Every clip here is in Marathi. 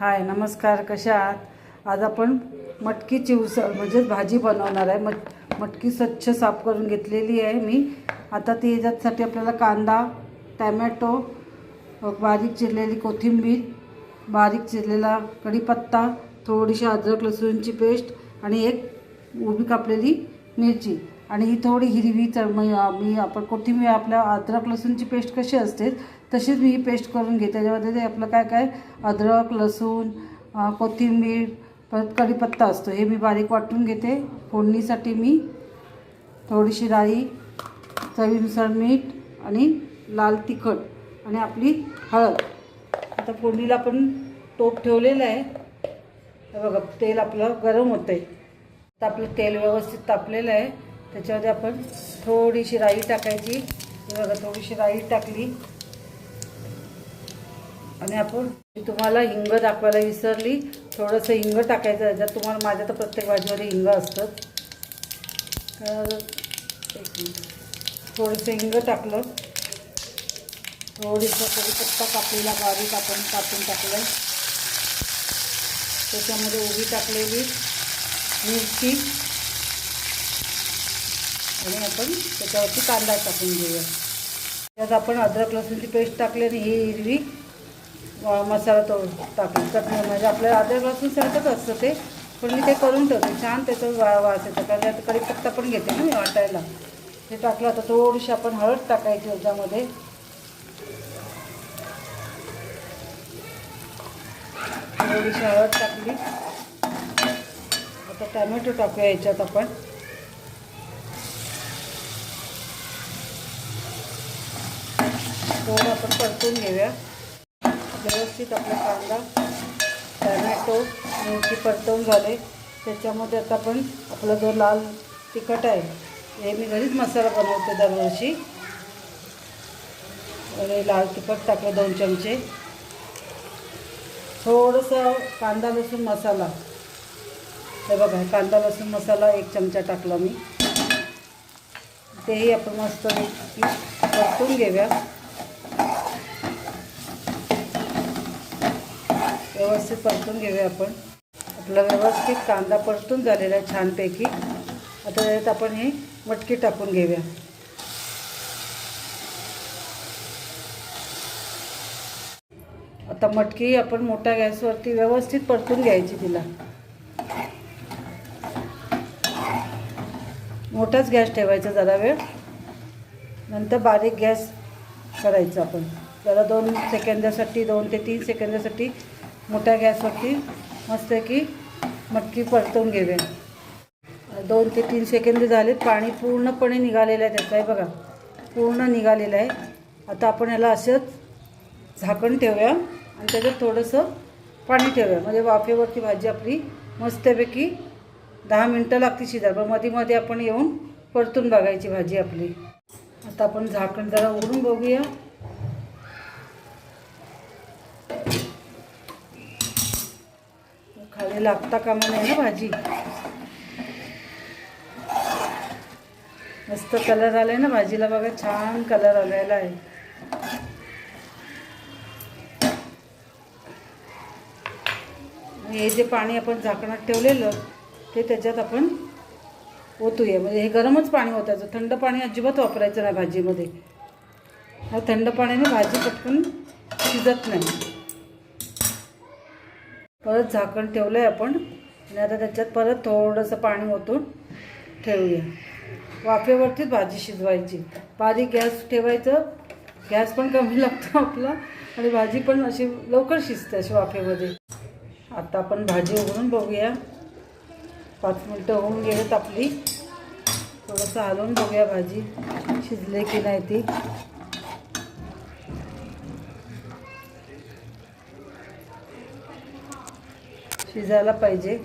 हाय नमस्कार कशा आहात? आज आपण मटकीची उसळ म्हणजेच भाजी बनवणार आहे. मट मटकी स्वच्छ साफ करून घेतलेली आहे मी. आता ती याच्यासाठी आपल्याला कांदा टॅमॅटो बारीक चिरलेली कोथिंबीर बारीक चिरलेला कढीपत्ता थोडीशी अद्रक लसूणची पेस्ट आणि एक उभी कापलेली मिरची. आणि ही थोडी हिरवी तर मी आपण कोथिंबीर आपल्या अद्रक लसूणची पेस्ट कशी असते तशीच मी ही पेस्ट करून घेते. त्याच्यामध्ये ते आपलं काय काय? अद्रक लसूण कोथिंबीर परत कढीपत्ता असतो. हे मी बारीक वाटून घेते. फोडणीसाठी मी थोडीशी राई चवीनुसार मीठ आणि लाल तिखट आणि आपली हळद. आता फोडणीला आपण टोप ठेवलेलं आहे. बघा तेल आपलं गरम होतं आहे आता आपलं तेल व्यवस्थित तापलेलं आहे. त्याच्यामध्ये आपण थोडीशी राई टाकायची. बघा थोडीशी राई टाकली. आणि आपण तुम्हाला हिंग दाखवायला विसरली थोडंसं हिंग टाकायचं. त्याच्यात तुम्हाला माझ्या तर प्रत्येक भाजीमध्ये हिंग असतं. तर थोडंसं हिंग टाकलं. थोडीसं कढीपत्ता कापलेला बारीक आपण कापून टाकलं त्याच्यामध्ये उभी टाकलेली मिरची. आणि आपण त्याच्यावरती कांदा टाकून घेऊया. त्यात आपण अद्रक लसूणची पेस्ट टाकली आणि ही हिरवी मसाला तो टाकला. चटणी म्हणजे आपल्याला अद्रक लसूण सारखंच असतं ते पण मी ते करून ठेवते. छान त्याचं वा वास येतं. कारण आता कडीपत्ता पण घेते ना मी वाटायला. ते टाकलं आता थोडीशी आपण हळद टाकायची याच्यामध्ये. थोडीशी हळद टाकली. आता टॅमॅटो टाकूया याच्यात आपण. थोडं आपण परतून घेऊया. व्यवस्थित आपला कांदा टॅमॅटो मिरची परतवून झाले. त्याच्यामध्ये आता आपण आपला जो लाल तिखट आहे हे मी घरीच मसाला बनवते दरवर्षी. आणि लाल तिखट टाकलं दोन चमचे. थोडंसं कांदा लसूण मसाला. हे बघा हे कांदा लसूण मसाला एक चमचा टाकला मी. तेही आपण मस्त परतून घेऊया. व्यवस्थित परतून घेऊया आपण. आपला व्यवस्थित कांदा परतून झालेला आहे छानपैकी. आता त्यात आपण हे मटकी टाकून घेऊया. आता मटकी आपण मोठ्या गॅसवरती व्यवस्थित परतून घ्यायची तिला. मोठाच गॅस ठेवायचा जरा वेळ. नंतर बारीक गॅस करायचं आपण. जरा दोन सेकंदासाठी दोन ते तीन सेकंदासाठी मोठ्या गॅसवरती मस्त की मटकी परतवून घेऊया दोन ते तीन सेकंद झाले पाणी पूर्णपणे निघालेलं आहे त्याचं. आहे बघा पूर्ण निघालेलं आहे. आता आपण याला असंच झाकण ठेवूया आणि त्याच्यात थोडंसं पाणी ठेवूया. म्हणजे वाफेवरती भाजी आपली मस्तपैकी दहा मिनटं लागते शिजायला. पण मध्ये मध्ये आपण येऊन परतून बघायची भाजी आपली. आता आपण झाकण जरा उघडून बघूया. खाली लागता कामा नाही ना भाजी. मस्त कलर आलाय ना भाजीला बघा छान कलर आलेला आहे. हे जे पाणी आपण झाकणात ठेवलेलं ते त्याच्यात आपण ओतूया. म्हणजे हे गरमच पाणी ओतायचं. थंड पाणी अजिबात वापरायचं नाही भाजीमध्ये. हा थंड पाण्याने भाजी पटकन शिजत नाही. परत झाकण ठेवलं आहे आपण. आणि आता त्याच्यात परत थोडंसं पाणी ओतून ठेवूया. वाफेवरतीच भाजी शिजवायची. बारीक गॅस ठेवायचं. गॅस पण कमी लागतो आपला. आणि भाजी पण अशी लवकर शिजते अशी वाफेमध्ये. आता आपण भाजी उघडून बघूया. पाच मिनटं होऊन गेलेत आपली. थोडंसं हलवून बघूया भाजी शिजले की नाही ती. शिजायला पाहिजे.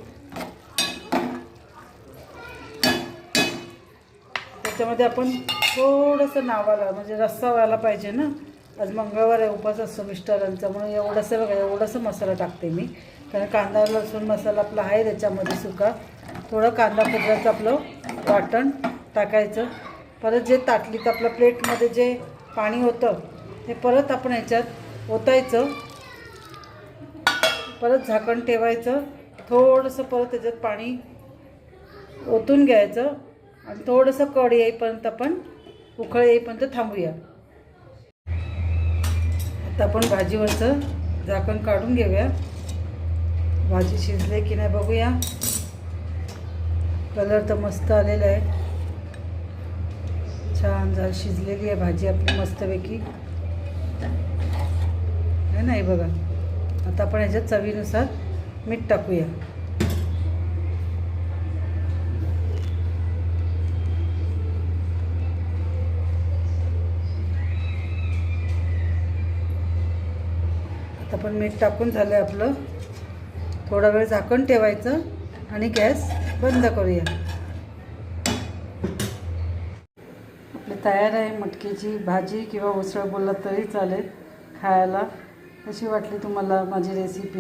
त्याच्यामध्ये आपण थोडंसं नावाला म्हणजे रस्सा व्हायला पाहिजे ना. आज मंगळवार आहे उपास असतो मिस्टरांचा म्हणून एवढंसं बघा एवढंसं मसाला टाकते मी. कारण कांदा लसूण मसाला आपला आहे त्याच्यामध्ये सुका. थोडं कांदा खोबऱ्याचं आपलं वाटण टाकायचं. परत जे ताटलीत आपलं प्लेटमध्ये जे पाणी होतं ते परत आपण ह्याच्यात ओतायचं. परत झाकण ठेवायचं थोडंसं परत त्याच्यात पाणी ओतून घ्यायचं आणि थोडंसं कड येईपर्यंत आपण उकळ येईपर्यंत थांबूया. आता आपण भाजीवरचं झाकण काढून घेऊया. भाजी शिजले की नाही बघूया. कलर तर मस्त आलेला आहे. छान झालं शिजलेली आहे भाजी आपली मस्तपैकी. आहे नाही बघा. आता आपण ह्याच्यात चवीनुसार मीठ टाकूया. आता पण मीठ टाकून झालं आहे आपलं. थोडा वेळ झाकण ठेवायचं आणि गॅस बंद करूया. आपली तयार आहे मटकीची भाजी किंवा उसळ बोलला तरी चालेल खायला. कशी वाटली तुम्हाला माझी रेसिपी